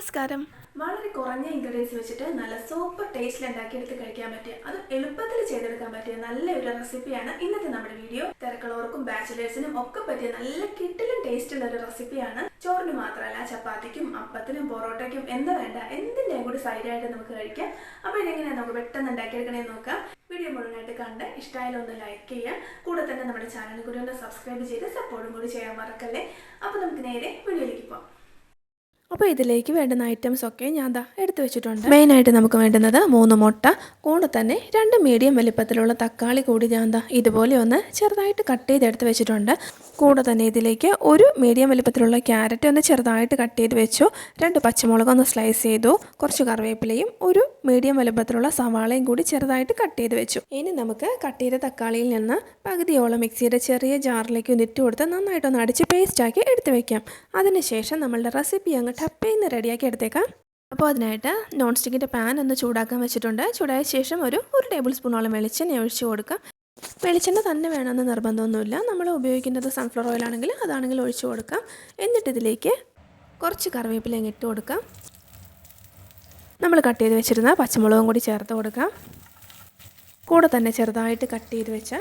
നമസ്കാരം. വളരെ കുറഞ്ഞ ഇൻഗ്രീഡിയൻസ് വെച്ചിട്ട് നല്ല സൂപ്പർ ടേസ്റ്റിൽ ഉണ്ടാക്കിയെടുത്ത് കഴിക്കാൻ പറ്റിയ അത് എളുപ്പത്തിൽ ചെയ്തെടുക്കാൻ പറ്റിയ നല്ല ഒരു റെസിപ്പിയാണ് ഇന്നത്തെ നമ്മുടെ വീഡിയോ തിരക്കുള്ളവർക്കും ബാച്ചിലേഴ്സിനും ഒക്കെ പറ്റിയ നല്ല കിട്ടിലും ടേസ്റ്റ് ഉള്ള ഒരു റെസിപ്പിയാണ് ചോറിന് മാത്രമല്ല ചപ്പാത്തിക്കും അപ്പത്തിനും പൊറോട്ടയ്ക്കും എന്ത് വേണ്ട എന്തിന്റെയും കൂടി സൈഡായിട്ട് നമുക്ക് കഴിക്കാം. അപ്പോൾ ഇതെങ്ങനെയാണ് നമുക്ക് പെട്ടെന്ന് ഉണ്ടാക്കിയെടുക്കണേ നോക്കാം. വീഡിയോ മുഴുവനായിട്ട് കണ്ട് ഇഷ്ടമായാലും ഒന്ന് ലൈക്ക് ചെയ്യാം. കൂടെ തന്നെ നമ്മുടെ ചാനൽ കൂടി ഒന്ന് സബ്സ്ക്രൈബ് ചെയ്ത് സപ്പോർട്ടും കൂടി ചെയ്യാൻ മറക്കല്ലേ? അപ്പോൾ നമുക്ക് നേരെ വീഡിയോയിലേക്ക് പോകാം അപ്പോൾ ഇതിലേക്ക് വേണ്ടുന്ന ഐറ്റംസ് ഒക്കെ ഞാൻ ദാ എടുത്തു വെച്ചിട്ടുണ്ട്. മെയിനായിട്ട് നമുക്ക് വേണ്ടുന്നത് മൂന്ന് മുട്ട കൂടെ തന്നെ രണ്ട് മീഡിയം വലിപ്പത്തിലുള്ള തക്കാളി കൂടി ഞാൻ ദാ ഇതുപോലെ ഒന്ന് ചെറുതായിട്ട് കട്ട് ചെയ്ത് എടുത്ത് വെച്ചിട്ടുണ്ട്. കൂടെ തന്നെ ഇതിലേക്ക് ഒരു മീഡിയം വലിപ്പത്തിലുള്ള ക്യാരറ്റ് ഒന്ന് ചെറുതായിട്ട് കട്ട് ചെയ്ത് വെച്ചു. രണ്ട് പച്ചമുളക് ഒന്ന് സ്ലൈസ് ചെയ്തു. കുറച്ച് കറിവേപ്പിലയും ഒരു മീഡിയം വലുപ്പത്തിലുള്ള സവാളയും കൂടി ചെറുതായിട്ട് കട്ട് ചെയ്ത് വെച്ചു. ഇനി നമുക്ക് കട്ട് ചെയ്ത തക്കാളിയിൽ നിന്ന് പകുതിയോളം മിക്സിയുടെ ചെറിയ ജാറിലേക്ക് ഒന്ന് ഇട്ട് കൊടുത്ത് നന്നായിട്ടൊന്ന് അടിച്ച് പേസ്റ്റാക്കി എടുത്ത് വെക്കാം. അതിനുശേഷം നമ്മളുടെ റെസിപ്പി അങ്ങ് ടപ്പേന്ന് റെഡിയാക്കി എടുത്തേക്കാം. അപ്പോൾ അതിനായിട്ട് നോൺ സ്റ്റിക്കിന്റെ പാൻ ഒന്ന് ചൂടാക്കാൻ വെച്ചിട്ടുണ്ട്. ചൂടായ ശേഷം ഒരു ഒരു ടേബിൾ സ്പൂണോളം വെളിച്ചെണ്ണ ഒഴിച്ച് കൊടുക്കാം. വെളിച്ചെണ്ണ തന്നെ വേണമെന്ന് നിർബന്ധമൊന്നുമില്ല. നമ്മൾ ഉപയോഗിക്കുന്നത് സൺഫ്ലവർ ഓയിൽ ആണെങ്കിൽ അതാണെങ്കിൽ ഒഴിച്ചു കൊടുക്കാം. എന്നിട്ട് ഇതിലേക്ക് കുറച്ച് കറിവേപ്പില ഇട്ട് കൊടുക്കാം. നമ്മൾ കട്ട് ചെയ്ത് വെച്ചിരുന്ന പച്ചമുളകും കൂടി ചേർത്ത് കൊടുക്കാം. കൂടെ തന്നെ ചെറുതായിട്ട് കട്ട് ചെയ്ത് വെച്ച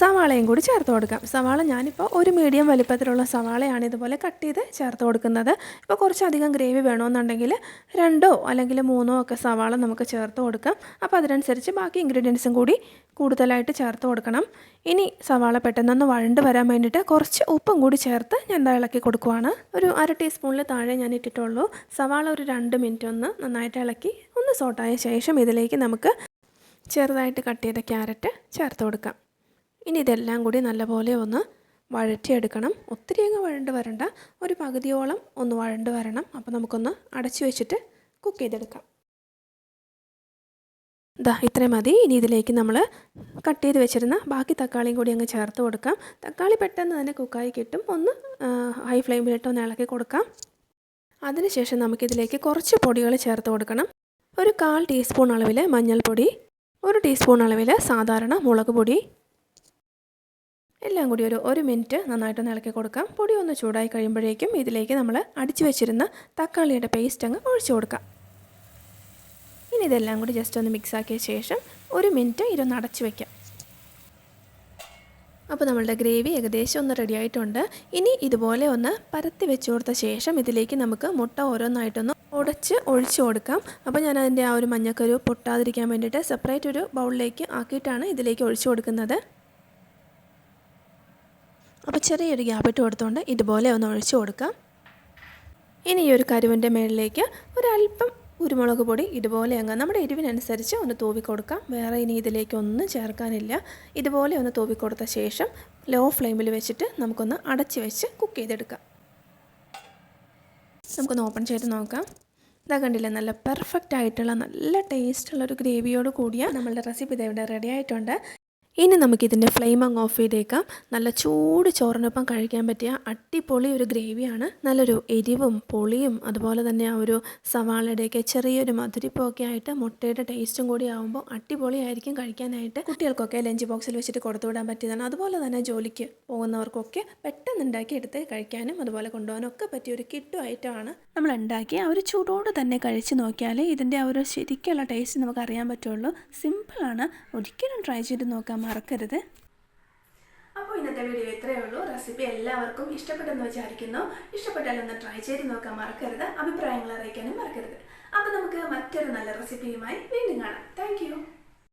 സവാളയും കൂടി ചേർത്ത് കൊടുക്കാം. സവാള ഞാനിപ്പോൾ ഒരു മീഡിയം വലിപ്പത്തിലുള്ള സവാളയാണ് ഇതുപോലെ കട്ട് ചെയ്ത് ചേർത്ത് കൊടുക്കുന്നത്. ഇപ്പോൾ കുറച്ചധികം ഗ്രേവി വേണമെന്നുണ്ടെങ്കിൽ രണ്ടോ അല്ലെങ്കിൽ മൂന്നോ ഒക്കെ സവാള നമുക്ക് ചേർത്ത് കൊടുക്കാം. അപ്പോൾ അതിനനുസരിച്ച് ബാക്കി ഇൻഗ്രീഡിയൻസും കൂടി കൂടുതലായിട്ട് ചേർത്ത് കൊടുക്കണം. ഇനി സവാള പെട്ടെന്നൊന്ന് വഴണ്ട് വരാൻ വേണ്ടിയിട്ട് കുറച്ച് ഉപ്പും കൂടി ചേർത്ത് ഞാൻ ഇളക്കി കൊടുക്കുവാണ്. ഒരു അര ടീസ്പൂണിൽ താഴെ ഞാൻ ഇട്ടിട്ടുള്ളൂ. സവാള ഒരു രണ്ട് മിനിറ്റ് ഒന്ന് നന്നായിട്ട് ഇളക്കി ഒന്ന് സോട്ടായ ശേഷം ഇതിലേക്ക് നമുക്ക് ചെറുതായിട്ട് കട്ട് ചെയ്ത ക്യാരറ്റ് ചേർത്ത് കൊടുക്കാം. ഇനി ഇതെല്ലാം കൂടി നല്ലപോലെ ഒന്ന് വഴറ്റിയെടുക്കണം. ഒത്തിരി അങ്ങ് വഴണ്ട് വരണ്ട. ഒരു പകുതിയോളം ഒന്ന് വഴണ്ട് വരണം. അപ്പോൾ നമുക്കൊന്ന് അടച്ചു വെച്ചിട്ട് കുക്ക് ചെയ്തെടുക്കാം. ദാ ഇത്രയും മതി. ഇനി ഇതിലേക്ക് നമ്മൾ കട്ട് ചെയ്ത് വെച്ചിരുന്ന ബാക്കി തക്കാളിയും കൂടി അങ്ങ് ചേർത്ത് കൊടുക്കാം. തക്കാളി പെട്ടെന്ന് തന്നെ കുക്കായി കിട്ടും. ഒന്ന് ഹൈ ഫ്ലെയിമിലിട്ട് ഒന്ന് ഇളക്കി കൊടുക്കാം. അതിനുശേഷം നമുക്കിതിലേക്ക് കുറച്ച് പൊടികൾ ചേർത്ത് കൊടുക്കണം. ഒരു കാൽ ടീസ്പൂൺ അളവിൽ മഞ്ഞൾപ്പൊടി ഒരു ടീസ്പൂൺ അളവിൽ സാധാരണ മുളക് പൊടി എല്ലാം കൂടി ഒരു ഒരു മിനിറ്റ് നന്നായിട്ടൊന്ന് ഇളക്കി കൊടുക്കാം. പൊടി ഒന്ന് ചൂടായി കഴിയുമ്പോഴേക്കും ഇതിലേക്ക് നമ്മൾ അടിച്ചു വെച്ചിരുന്ന തക്കാളിയുടെ പേസ്റ്റ് അങ്ങ് ഒഴിച്ചു കൊടുക്കാം. ഇനി ഇതെല്ലാം കൂടി ജസ്റ്റ് ഒന്ന് മിക്സ് ആക്കിയ ശേഷം ഒരു മിനിറ്റ് ഇതൊന്ന് അടച്ചു വയ്ക്കാം അപ്പോൾ നമ്മളുടെ ഗ്രേവി ഏകദേശം ഒന്ന് റെഡി ആയിട്ടുണ്ട്. ഇനി ഇതുപോലെ ഒന്ന് പരത്തി വെച്ച് കൊടുത്ത ശേഷം ഇതിലേക്ക് നമുക്ക് മുട്ട ഓരോന്നായിട്ടൊന്ന് ഉടച്ച് ഒഴിച്ചു കൊടുക്കാം. അപ്പോൾ ഞാൻ അതിന്റെ ആ ഒരു മഞ്ഞക്കരു പൊട്ടാതിരിക്കാൻ വേണ്ടിയിട്ട് സെപ്പറേറ്റ് ഒരു ബൗളിലേക്ക് ആക്കിയിട്ടാണ് ഇതിലേക്ക് ഒഴിച്ചു കൊടുക്കുന്നത്. അപ്പോൾ ചെറിയൊരു ഗ്യാപ്പ് ഇട്ട് കൊടുത്തുകൊണ്ട് ഇതുപോലെ ഒന്ന് ഒഴിച്ചു കൊടുക്കാം. ഇനി ഈ ഒരു കരുവിന്റെ മുകളിലേക്ക് ഒരല്പം കുരുമുളക് പൊടി ഇതുപോലെ അങ്ങ് നമ്മുടെ എരിവിനനുസരിച്ച് ഒന്ന് തൂവി കൊടുക്കാം. വേറെ ഇനി ഇതിലേക്കൊന്നും ചേർക്കാനില്ല. ഇതുപോലെ ഒന്ന് തൂവി കൊടുത്ത ശേഷം ലോ ഫ്ലെയിമിൽ വെച്ചിട്ട് നമുക്കൊന്ന് അടച്ച് വെച്ച് കുക്ക് ചെയ്തെടുക്കാം. നമുക്കൊന്ന് ഓപ്പൺ ചെയ്ത് നോക്കാം. ഇതാ കണ്ടില്ലേ നല്ല പെർഫെക്റ്റ് ആയിട്ടുള്ള നല്ല ടേസ്റ്റുള്ള ഒരു ഗ്രേവിയോട് കൂടിയ നമ്മളുടെ റെസിപ്പി ഇതവിടെ റെഡി ആയിട്ടുണ്ട്. ഇനി നമുക്കിതിന്റെ ഫ്ലെയിം അങ്ങ് ഓഫ് ചെയ്തേക്കാം. നല്ല ചൂട് ചോറിനൊപ്പം കഴിക്കാൻ പറ്റിയ അടിപൊളി ഒരു ഗ്രേവിയാണ്. നല്ലൊരു എരിവും പൊളിയും അതുപോലെ തന്നെ ആ ഒരു സവാളയുടെയൊക്കെ ചെറിയൊരു മധുരിപ്പൊക്കെ ആയിട്ട് മുട്ടയുടെ ടേസ്റ്റും കൂടി ആകുമ്പോൾ അടിപൊളിയായിരിക്കും കഴിക്കാനായിട്ട്. കുട്ടികൾക്കൊക്കെ ലഞ്ച് ബോക്സിൽ വെച്ചിട്ട് കൊടുത്തുവിടാൻ പറ്റിയതാണ്. അതുപോലെ തന്നെ ജോലിക്ക് പോകുന്നവർക്കൊക്കെ പെട്ടെന്ന് ഉണ്ടാക്കി എടുത്ത് കഴിക്കാനും അതുപോലെ കൊണ്ടുപോകാനും ഒക്കെ പറ്റിയ ഒരു കിട്ടു ഐറ്റമാണ് നമ്മൾ ഉണ്ടാക്കി ആ ഒരു ചൂടോട് തന്നെ കഴിച്ച് നോക്കിയാൽ ഇതിന്റെ ആ ഒരു ശരിക്കുള്ള ടേസ്റ്റ് നമുക്ക് അറിയാൻ പറ്റുള്ളൂ. സിമ്പിളാണ് ഒരിക്കലും ട്രൈ ചെയ്ത് നോക്കാൻ മറക്കരുത്. അപ്പോൾ ഇന്നത്തെ വീഡിയോ ഇത്രയേ ഉള്ളൂ. റെസിപ്പി എല്ലാവർക്കും ഇഷ്ടപ്പെട്ടെന്ന് വിചാരിക്കുന്നു. ഇഷ്ടപ്പെട്ടാൽ ഒന്ന് ട്രൈ ചെയ്ത് നോക്കാൻ മറക്കരുത്. അഭിപ്രായങ്ങൾ അറിയിക്കാനും മറക്കരുത്. അപ്പോൾ നമുക്ക് മറ്റൊരു നല്ല റെസിപ്പിയുമായി വീണ്ടും കാണാം. താങ്ക്